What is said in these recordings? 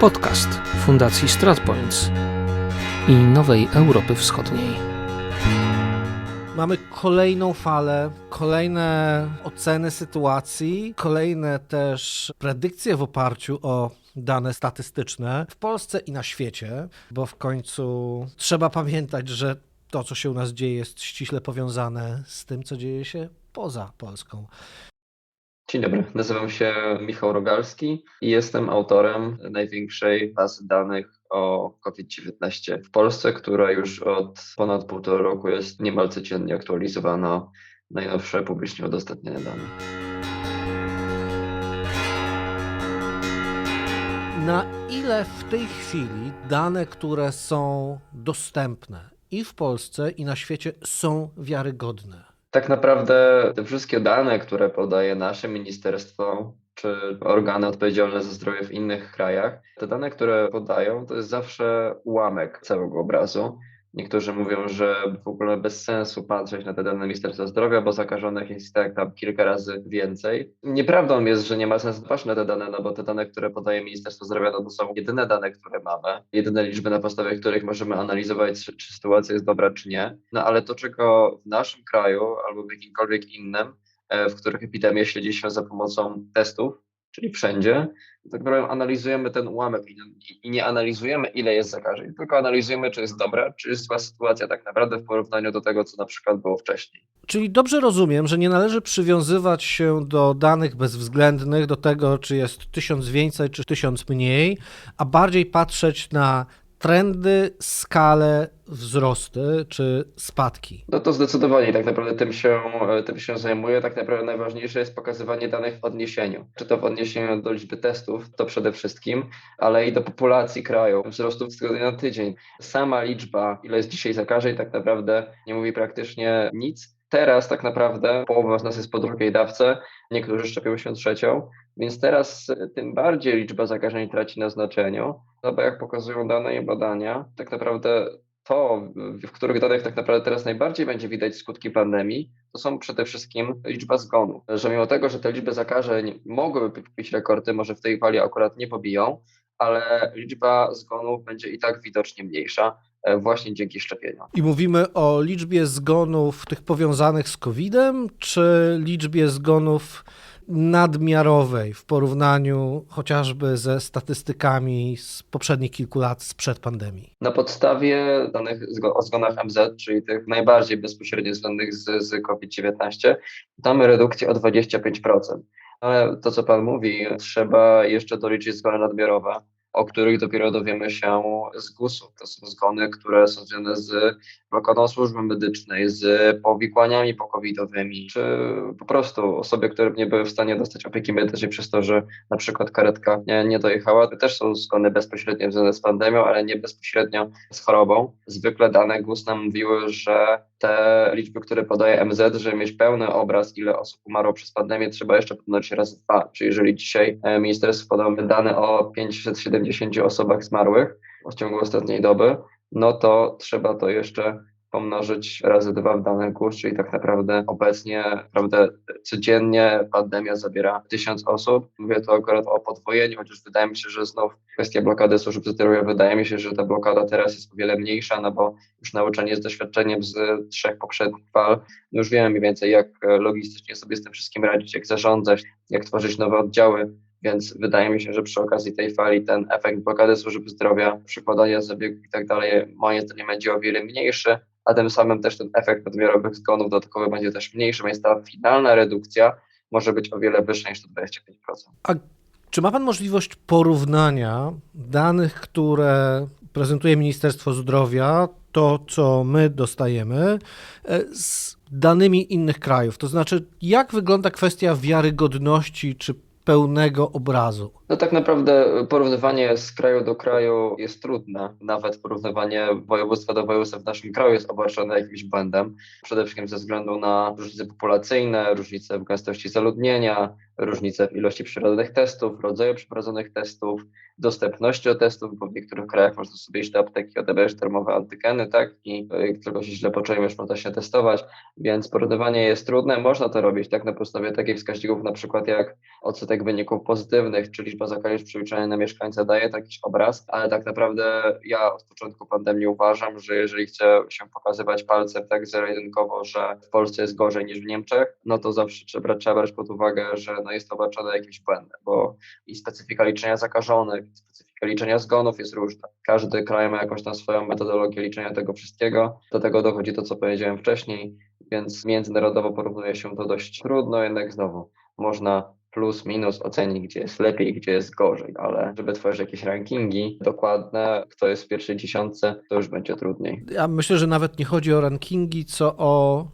Podcast Fundacji StratPoints i Nowej Europy Wschodniej. Mamy kolejną falę, kolejne oceny sytuacji, kolejne też predykcje w oparciu o dane statystyczne w Polsce i na świecie, bo w końcu trzeba pamiętać, że to, co się u nas dzieje, jest ściśle powiązane z tym, co dzieje się poza Polską. Dzień dobry, nazywam się Michał Rogalski i jestem autorem największej bazy danych o COVID-19 w Polsce, która już od ponad półtora roku jest niemal codziennie aktualizowana najnowsze publicznie udostępnione dane. Na ile w tej chwili dane, które są dostępne i w Polsce, i na świecie, są wiarygodne? Tak naprawdę te wszystkie dane, które podaje nasze ministerstwo czy organy odpowiedzialne za zdrowie w innych krajach, te dane, które podają, to jest zawsze ułamek całego obrazu. Niektórzy mówią, że w ogóle bez sensu patrzeć na te dane Ministerstwa Zdrowia, bo zakażonych jest tak tam kilka razy więcej. Nieprawdą jest, że nie ma sensu patrzeć na te dane, no bo te dane, które podaje Ministerstwo Zdrowia, no to są jedyne dane, które mamy, jedyne liczby, na podstawie których możemy analizować, czy, czy sytuacja jest dobra, czy nie. No ale to, czego w naszym kraju albo w jakimkolwiek innym, e, w których epidemię śledzi się za pomocą testów, czyli wszędzie, tak naprawdę analizujemy ten ułamek i, nie analizujemy, ile jest zakażeń, tylko analizujemy, czy jest dobra, czy jest zła sytuacja tak naprawdę w porównaniu do tego, co na przykład było wcześniej. Czyli dobrze rozumiem, że nie należy przywiązywać się do danych bezwzględnych, do tego, czy jest tysiąc więcej, czy tysiąc mniej, a bardziej patrzeć na trendy, skalę, wzrosty czy spadki? No to zdecydowanie tak naprawdę tym się, tym się zajmuję. Tak naprawdę najważniejsze jest pokazywanie danych w odniesieniu. Czy to w odniesieniu do liczby testów, to przede wszystkim, ale i do populacji kraju, wzrostu z tygodnia na tydzień. Sama liczba, ile jest dzisiaj zakażeń, tak naprawdę nie mówi praktycznie nic. Teraz tak naprawdę połowa z nas jest po drugiej dawce, niektórzy szczepią się trzecią, więc teraz tym bardziej liczba zakażeń traci na znaczeniu, no bo jak pokazują dane i badania, tak naprawdę to, w których danych tak naprawdę teraz najbardziej będzie widać skutki pandemii, to są przede wszystkim liczba zgonów. Że mimo tego, że te liczby zakażeń mogłyby pobić rekordy, może w tej fali akurat nie pobiją, ale liczba zgonów będzie i tak widocznie mniejsza właśnie dzięki szczepieniom. I mówimy o liczbie zgonów tych powiązanych z COVID-em, czy liczbie zgonów nadmiarowej w porównaniu chociażby ze statystykami z poprzednich kilku lat sprzed pandemii? Na podstawie danych o zgonach MZ, czyli tych najbardziej bezpośrednio związanych z, z COVID-19, mamy redukcję o 25%. Ale to, co Pan mówi, trzeba jeszcze doliczyć zgony nadmiarowe o których dopiero dowiemy się z GUS-u. To są zgony, które są związane z blokadą służby medycznej, z powikłaniami pokowidowymi, czy po prostu osoby, które nie były w stanie dostać opieki medycznej przez to, że na przykład karetka nie, nie dojechała. To też są zgony bezpośrednio związane z pandemią, ale nie bezpośrednio z chorobą. Zwykle dane GUS nam mówiły, że te liczby, które podaje MZ, żeby mieć pełny obraz, ile osób umarło przez pandemię, trzeba jeszcze pomnożyć razy dwa. Czyli jeżeli dzisiaj e, ministerstwo podało dane o 570 osobach zmarłych w ciągu ostatniej doby, no to trzeba to jeszcze pomnożyć razy dwa w danych GUS, czyli tak naprawdę obecnie naprawdę codziennie pandemia zabiera tysiąc osób. Mówię to akurat o podwojeniu, chociaż wydaje mi się, że znów kwestia blokady służby zdrowia, wydaje mi się, że ta blokada teraz jest o wiele mniejsza, no bo już nauczenie z doświadczeniem z trzech poprzednich fal, no już wiemy mniej więcej jak logistycznie sobie z tym wszystkim radzić, jak zarządzać, jak tworzyć nowe oddziały, więc wydaje mi się, że przy okazji tej fali ten efekt blokady służby zdrowia, przykładania zabiegów i tak dalej, moim zdaniem będzie o wiele mniejszy, a tym samym też ten efekt nadmiarowych zgonów dodatkowy będzie też mniejszy, więc ta finalna redukcja może być o wiele wyższa niż to 25%. A czy ma Pan możliwość porównania danych, które prezentuje Ministerstwo Zdrowia, to co my dostajemy, e, z danymi innych krajów? To znaczy, jak wygląda kwestia wiarygodności czy pełnego obrazu? No tak naprawdę porównywanie z kraju do kraju jest trudne. Nawet porównywanie województwa do województwa w naszym kraju jest obarczone jakimś błędem. Przede wszystkim ze względu na różnice populacyjne, różnice w gęstości zaludnienia, różnice w ilości przeprowadzonych testów, rodzaju przeprowadzonych testów, dostępności do testów, bo w niektórych krajach można sobie iść do apteki, odebrać darmowe antygeny, tak, i e, jak tylko się źle poczujemy, już można się testować, więc porównywanie jest trudne, można to robić tak? Na podstawie takich wskaźników, na przykład jak odsetek wyników pozytywnych, czy liczba zakażeń przeliczenia na mieszkańca daje taki obraz, ale tak naprawdę ja od początku pandemii uważam, że jeżeli chce się pokazywać palcem tak zero-jedynkowo, że w Polsce jest gorzej niż w Niemczech, no to zawsze trzeba, trzeba brać pod uwagę, że no jest obarczone jakimś błędem, bo i specyfika liczenia zakażonych, specyfika liczenia zgonów jest różna. Każdy kraj ma jakąś tam swoją metodologię liczenia tego wszystkiego. Do tego dochodzi to, co powiedziałem wcześniej, więc międzynarodowo porównuje się to dość trudno, jednak znowu można plus, minus ocenić, gdzie jest lepiej, gdzie jest gorzej, ale żeby tworzyć jakieś rankingi dokładne, kto jest w pierwszej dziesiątce, to już będzie trudniej. Ja myślę, że nawet nie chodzi o rankingi, co o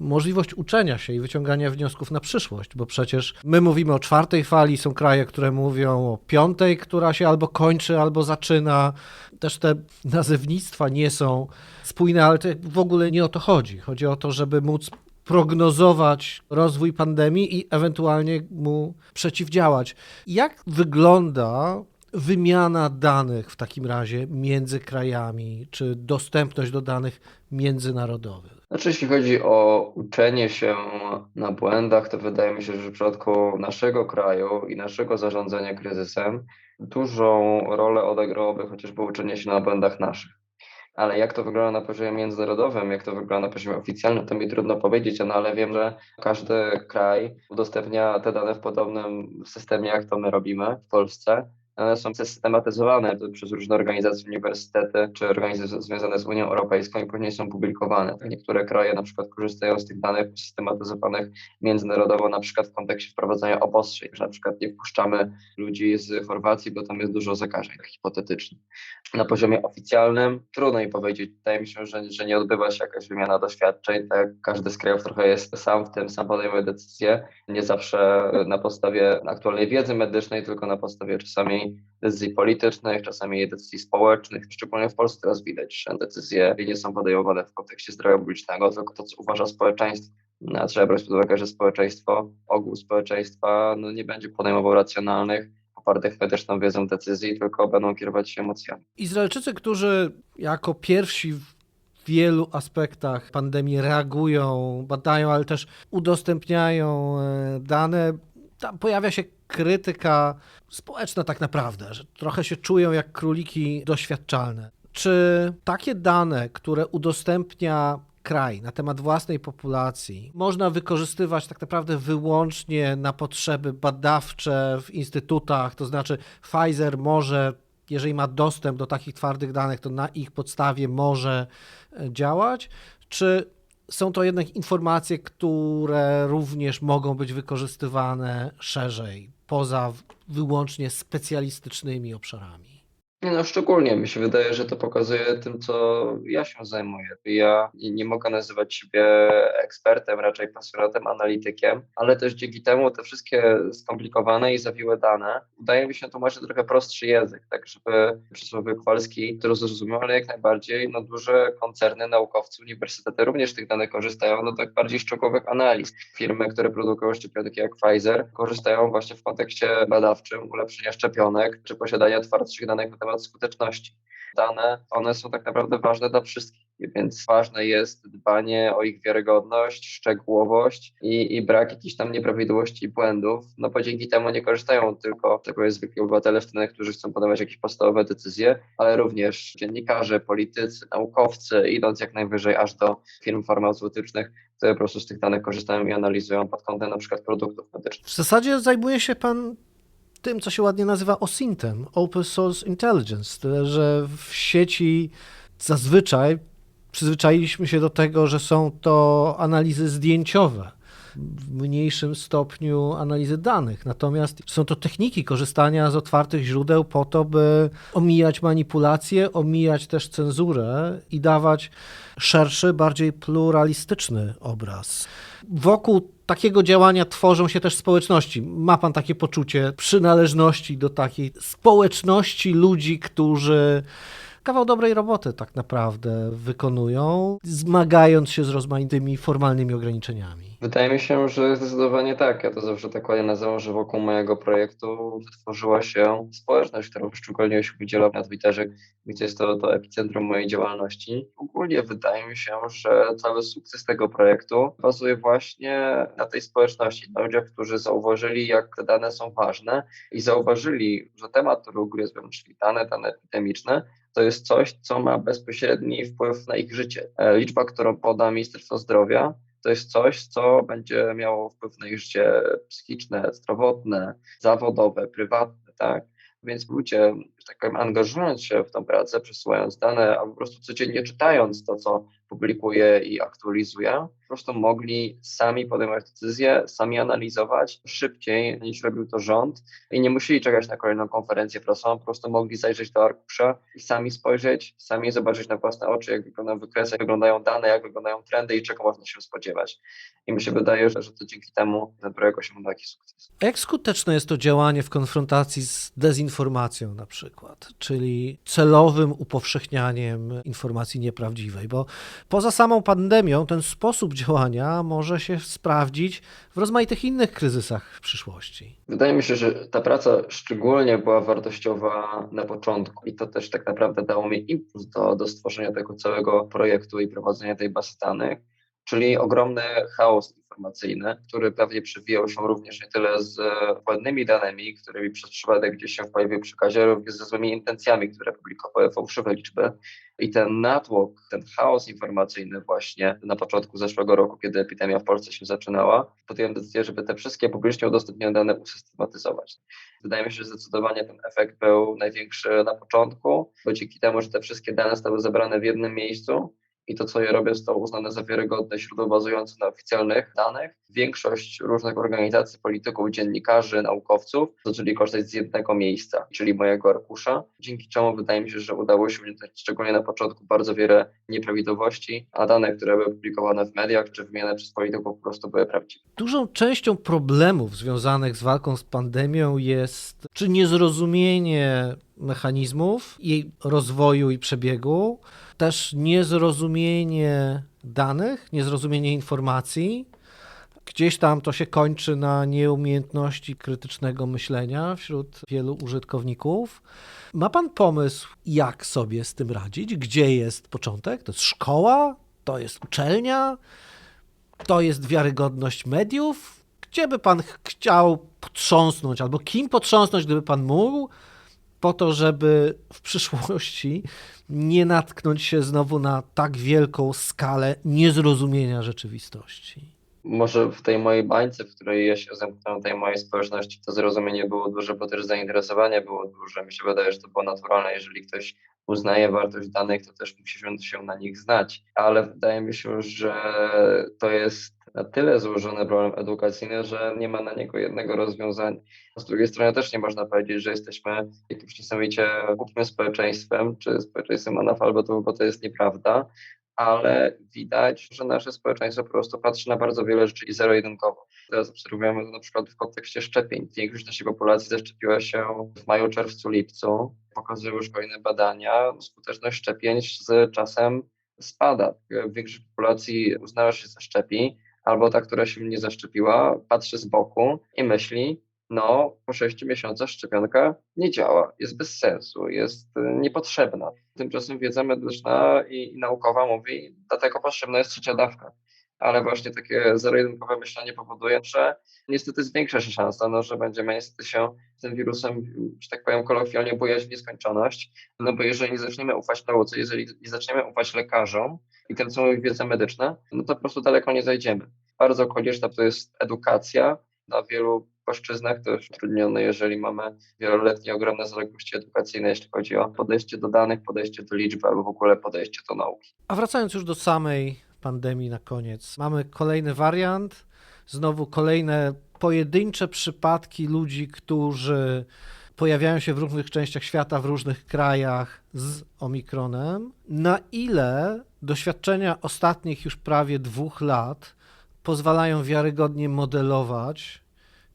możliwość uczenia się i wyciągania wniosków na przyszłość, bo przecież my mówimy o czwartej fali, są kraje, które mówią o piątej, która się albo kończy, albo zaczyna. Też te nazewnictwa nie są spójne, ale to w ogóle nie o to chodzi. Chodzi o to, żeby móc prognozować rozwój pandemii i ewentualnie mu przeciwdziałać. Jak wygląda wymiana danych w takim razie między krajami, czy dostępność do danych międzynarodowych? Znaczy, jeśli chodzi o uczenie się na błędach, to wydaje mi się, że w przypadku naszego kraju i naszego zarządzania kryzysem dużą rolę odegrałoby chociażby uczenie się na błędach naszych. Ale jak to wygląda na poziomie międzynarodowym, jak to wygląda na poziomie oficjalnym, to mi trudno powiedzieć, no ale wiem, że każdy kraj udostępnia te dane w podobnym systemie, jak to my robimy w Polsce. One są systematyzowane przez różne organizacje, uniwersytety czy organizacje związane z Unią Europejską i później są publikowane. Niektóre kraje na przykład korzystają z tych danych systematyzowanych międzynarodowo, na przykład w kontekście wprowadzania obostrzeń, że na przykład nie wpuszczamy ludzi z Chorwacji, bo tam jest dużo zakażeń, tak hipotetycznie. Na poziomie oficjalnym trudno mi powiedzieć. Wydaje mi się, że, że nie odbywa się jakaś wymiana doświadczeń. Tak każdy z krajów trochę jest sam w tym, sam podejmuje decyzje. Nie zawsze na podstawie aktualnej wiedzy medycznej, tylko na podstawie czasami decyzji politycznych, czasami decyzji społecznych. Szczególnie w Polsce teraz widać, że decyzje nie są podejmowane w kontekście zdrowia publicznego, tylko to, co uważa społeczeństwo. Trzeba brać pod uwagę, że społeczeństwo, ogół społeczeństwa no, nie będzie podejmował racjonalnych, opartych medyczną wiedzą decyzji, tylko będą kierować się emocjami. Izraelczycy, którzy jako pierwsi w wielu aspektach pandemii reagują, badają, ale też udostępniają e, dane, tam pojawia się krytyka społeczna tak naprawdę, że trochę się czują jak króliki doświadczalne. Czy takie dane, które udostępnia kraj na temat własnej populacji można wykorzystywać tak naprawdę wyłącznie na potrzeby badawcze w instytutach, to znaczy Pfizer może jeżeli ma dostęp do takich twardych danych, to na ich podstawie może e, działać, czy są to jednak informacje, które również mogą być wykorzystywane szerzej, poza wyłącznie specjalistycznymi obszarami? Nie no, szczególnie mi się wydaje, że to pokazuje tym, co ja się zajmuję. Ja nie, mogę nazywać siebie ekspertem, raczej pasjonatem, analitykiem, ale też dzięki temu te wszystkie skomplikowane i zawiłe dane udaje mi się tłumaczyć trochę prostszy język, tak żeby przysłowie Kowalski to zrozumiał, ale jak najbardziej no, duże koncerny, naukowcy, uniwersytety również tych danych korzystają do tak bardziej szczegółowych analiz. Firmy, które produkują szczepionki jak Pfizer korzystają właśnie w kontekście badawczym ulepszenia szczepionek czy posiadania twardszych danych na temat skuteczności. Dane, one są tak naprawdę ważne dla wszystkich, więc ważne jest dbanie o ich wiarygodność, szczegółowość i, i brak jakichś tam nieprawidłowości i błędów, no bo dzięki temu nie korzystają tylko tego zwykli obywatele wtedy, którzy chcą podejmować jakieś podstawowe decyzje, ale również dziennikarze, politycy, naukowcy, idąc jak najwyżej aż do firm farmaceutycznych, które po prostu z tych danych korzystają i analizują pod kątem na przykład produktów medycznych. W zasadzie zajmuje się pan tym, co się ładnie nazywa OSINT-em, Open Source Intelligence, tyle że w sieci zazwyczaj przyzwyczailiśmy się do tego, że są to analizy zdjęciowe, w mniejszym stopniu analizy danych. Natomiast są to techniki korzystania z otwartych źródeł po to, by omijać manipulacje, omijać też cenzurę i dawać szerszy, bardziej pluralistyczny obraz. Wokół takiego działania tworzą się też społeczności. Ma pan takie poczucie przynależności do takiej społeczności ludzi, którzy kawał dobrej roboty tak naprawdę wykonują, zmagając się z rozmaitymi formalnymi ograniczeniami. Wydaje mi się, że zdecydowanie tak. Ja to zawsze tak ładnie nazywam, że wokół mojego projektu wytworzyła się społeczność, którą szczególnie się udziela na Twitterze, gdzie jest to, to epicentrum mojej działalności. Ogólnie wydaje mi się, że cały sukces tego projektu bazuje właśnie na tej społeczności, na ludziach, którzy zauważyli, jak te dane są ważne i zauważyli, że temat, który ugryzłem, czyli dane, dane epidemiczne, to jest coś, co ma bezpośredni wpływ na ich życie. E, Liczba, którą poda Ministerstwo Zdrowia, to jest coś, co będzie miało wpływ na ich życie psychiczne, zdrowotne, zawodowe, prywatne, tak? Więc ludzie, tak powiem, angażując się w tę pracę, przesyłając dane, albo po prostu codziennie czytając to, co publikuje i aktualizuje, po prostu mogli sami podejmować decyzje, sami analizować szybciej niż robił to rząd i nie musieli czekać na kolejną konferencję prasową, po prostu mogli zajrzeć do arkusza i sami spojrzeć, sami zobaczyć na własne oczy, jak wyglądają wykresy, jak wyglądają dane, jak wyglądają trendy i czego można się spodziewać. I mi się wydaje, że, to dzięki temu ten projekt osiągnął taki sukces. Jak skuteczne jest to działanie w konfrontacji z dezinformacją na przykład, czyli celowym upowszechnianiem informacji nieprawdziwej? Bo poza samą pandemią ten sposób działania może się sprawdzić w rozmaitych innych kryzysach w przyszłości. Wydaje mi się, że ta praca szczególnie była wartościowa na początku i to też tak naprawdę dało mi impuls do, do stworzenia tego całego projektu i prowadzenia tej bazy danych, czyli ogromny chaos informacyjny, który pewnie przewijał się również nie tyle z błędnymi danymi, którymi przez przypadek gdzieś się pojawił przekazie, również ze złymi intencjami, które publikowały fałszywe liczby. I ten natłok, ten chaos informacyjny właśnie na początku zeszłego roku, kiedy epidemia w Polsce się zaczynała, podjąłem decyzję, żeby te wszystkie publicznie udostępnione dane usystematyzować. Wydaje mi się, że zdecydowanie ten efekt był największy na początku, bo dzięki temu, że te wszystkie dane zostały zebrane w jednym miejscu, i to, co ja robię, zostało uznane za wiarygodne źródło bazujące na oficjalnych danych. Większość różnych organizacji, polityków, dziennikarzy, naukowców zaczęli korzystać z jednego miejsca, czyli mojego arkusza, dzięki czemu wydaje mi się, że udało się uniknąć szczególnie na początku bardzo wiele nieprawidłowości, a dane, które były publikowane w mediach czy wymieniane przez polityków po prostu były prawdziwe. Dużą częścią problemów związanych z walką z pandemią jest czy niezrozumienie mechanizmów jej rozwoju i przebiegu, też niezrozumienie danych, niezrozumienie informacji. Gdzieś tam to się kończy na nieumiejętności krytycznego myślenia wśród wielu użytkowników. Ma Pan pomysł, jak sobie z tym radzić? Gdzie jest początek? To jest szkoła? To jest uczelnia? To jest wiarygodność mediów? Gdzie by Pan ch- chciał potrząsnąć, albo kim potrząsnąć, gdyby Pan mógł, po to, żeby w przyszłości nie natknąć się znowu na tak wielką skalę niezrozumienia rzeczywistości? Może w tej mojej bańce, w której ja się zamknąłem, tej mojej społeczności, to zrozumienie było duże, bo też zainteresowanie było duże. Mi się wydaje, że to było naturalne. Jeżeli ktoś uznaje wartość danych, to też musi się- na nich znać. Ale wydaje mi się, że to jest na tyle złożony problem edukacyjny, że nie ma na niego jednego rozwiązania. Z drugiej strony też nie można powiedzieć, że jesteśmy jakimś niesamowicie głupim społeczeństwem, czy społeczeństwem analfabetów, bo to jest nieprawda ale widać, że nasze społeczeństwo po prostu patrzy na bardzo wiele rzeczy i zero-jedynkowo. Teraz obserwujemy to na przykład w kontekście szczepień. Większość naszej populacji zaszczepiła się w maju, czerwcu, lipcu. Pokazują już kolejne badania. Skuteczność szczepień z czasem spada. Większość populacji uznała, że się zaszczepi, albo ta, która się nie zaszczepiła, patrzy z boku i myśli, no po 6 miesiącach szczepionka nie działa, jest bez sensu, jest y, niepotrzebna. Tymczasem wiedza medyczna i, i naukowa mówi, dlatego potrzebna jest trzecia dawka. Ale właśnie takie zero-jedynkowe myślenie powoduje, że niestety zwiększa się szansa, no, że będziemy niestety się tym wirusem, że tak powiem kolokwialnie, bujać w nieskończoność. No bo jeżeli nie zaczniemy ufać nauce, jeżeli nie zaczniemy ufać lekarzom i tym, co mówi wiedza medyczna, no to po prostu daleko nie zajdziemy. Bardzo konieczna to jest edukacja na wielu płaszczyznach też utrudnione, jeżeli mamy wieloletnie ogromne zaległości edukacyjne, jeśli chodzi o podejście do danych, podejście do liczby albo w ogóle podejście do nauki. A wracając już do samej pandemii na koniec, mamy kolejny wariant, znowu kolejne pojedyncze przypadki ludzi, którzy pojawiają się w różnych częściach świata, w różnych krajach z omikronem. Na ile doświadczenia ostatnich już prawie dwóch lat pozwalają wiarygodnie modelować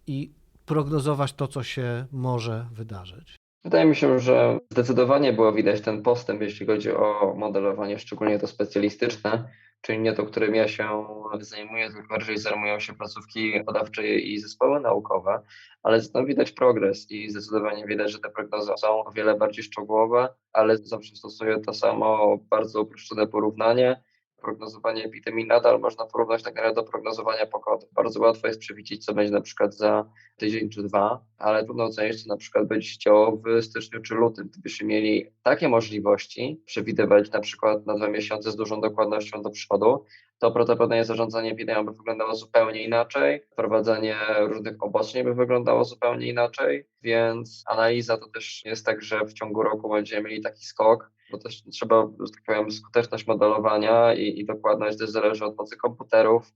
i prognozować to, co się może wydarzyć? Wydaje mi się, że zdecydowanie było widać ten postęp, jeśli chodzi o modelowanie, szczególnie to specjalistyczne, czyli nie to, którym ja się zajmuję, tylko bardziej zajmują się placówki badawcze i zespoły naukowe, ale tam widać progres i zdecydowanie widać, że te prognozy są o wiele bardziej szczegółowe, ale zawsze stosuję to samo bardzo uproszczone porównanie. Prognozowanie epidemii nadal można porównać tak naprawdę do prognozowania pogody. Bardzo łatwo jest przewidzieć, co będzie na przykład za tydzień czy dwa, ale trudno ocenić, co na przykład będzie się działo w styczniu czy lutym. Gdybyśmy mieli takie możliwości, przewidywać na przykład na dwa miesiące z dużą dokładnością do przodu, to prawdopodobnie zarządzanie epidemią by wyglądało zupełnie inaczej, wprowadzanie różnych obostrzeń by wyglądało zupełnie inaczej, więc analiza to też jest tak, że w ciągu roku będziemy mieli taki skok, bo też trzeba, że tak powiem, skuteczność modelowania i, i dokładność też zależy od mocy komputerów,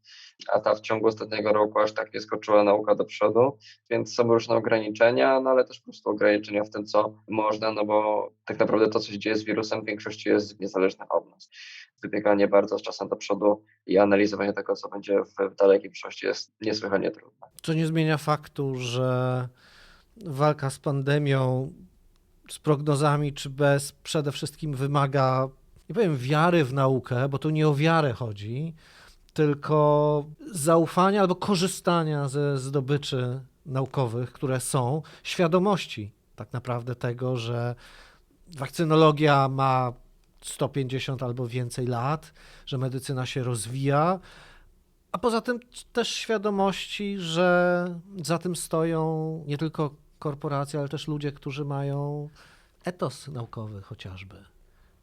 a ta w ciągu ostatniego roku aż tak nie skoczyła nauka do przodu, więc są różne ograniczenia, no ale też po prostu ograniczenia w tym, co można, no bo tak naprawdę to, co się dzieje z wirusem w większości jest niezależne od nas. Wybieganie bardzo z czasem do przodu i analizowanie tego, co będzie w, w dalekiej przyszłości jest niesłychanie trudne. Co nie zmienia faktu, że walka z pandemią, z prognozami czy bez, przede wszystkim wymaga, nie powiem wiary w naukę, bo tu nie o wiarę chodzi, tylko zaufania albo korzystania ze zdobyczy naukowych, które są, świadomości tak naprawdę tego, że wakcynologia ma 150 albo więcej lat, że medycyna się rozwija, a poza tym też świadomości, że za tym stoją nie tylko korporacje, ale też ludzie, którzy mają etos naukowy chociażby.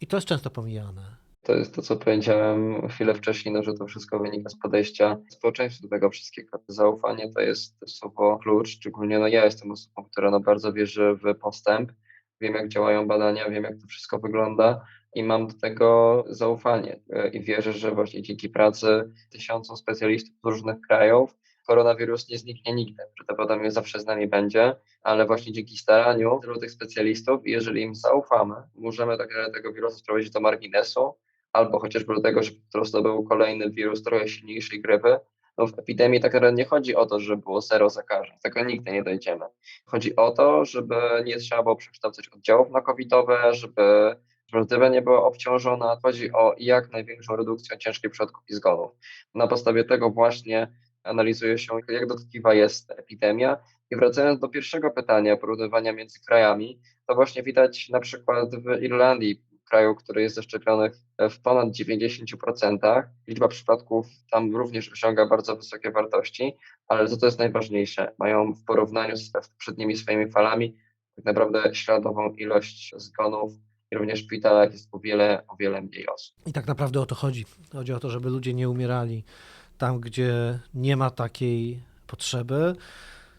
I to jest często pomijane. To jest to, co powiedziałem chwilę wcześniej, no, że to wszystko wynika z podejścia społeczeństwa do tego wszystkiego. Zaufanie to jest słowo klucz, szczególnie no, ja jestem osobą, która no, bardzo wierzy w postęp, wiem jak działają badania, wiem jak to wszystko wygląda i mam do tego zaufanie E, i wierzę, że właśnie dzięki pracy tysiącom specjalistów z różnych krajów koronawirus nie zniknie nigdy, prawdopodobnie zawsze z nami będzie, ale właśnie dzięki staraniu wielu tych specjalistów, jeżeli im zaufamy, możemy tak tego wirusa sprowadzić do marginesu, albo chociażby do tego, że po prostu był kolejny wirus trochę silniejszej grypy. No w epidemii tak naprawdę nie chodzi o to, żeby było zero zakażeń, tego nigdy nie dojdziemy. Chodzi o to, żeby nie trzeba było przekształcać oddziałów na covidowe, żeby możliwe nie była obciążona. Chodzi o jak największą redukcję ciężkich przypadków i zgonów. Na podstawie tego właśnie analizuje się, jak dotkliwa jest epidemia. I wracając do pierwszego pytania, porównywania między krajami, to właśnie widać na przykład w Irlandii, kraju, który jest zaszczepionych w ponad 90%. Liczba przypadków tam również osiąga bardzo wysokie wartości, ale to, co jest najważniejsze, mają w porównaniu z poprzednimi swoimi falami tak naprawdę śladową ilość zgonów i również w szpitalach jest o wiele, o wiele mniej osób. I tak naprawdę o to chodzi. Chodzi o to, żeby ludzie nie umierali tam, gdzie nie ma takiej potrzeby.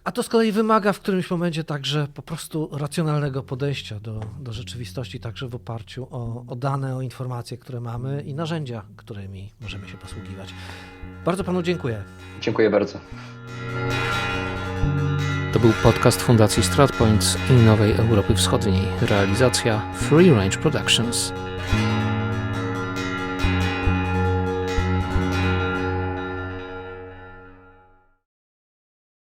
A to z kolei wymaga w którymś momencie także po prostu racjonalnego podejścia do, do rzeczywistości, także w oparciu o, o dane, o informacje, które mamy i narzędzia, którymi możemy się posługiwać. Bardzo panu dziękuję. Dziękuję bardzo. To był podcast Fundacji StratPoints i Nowej Europy Wschodniej. Realizacja Free Range Productions.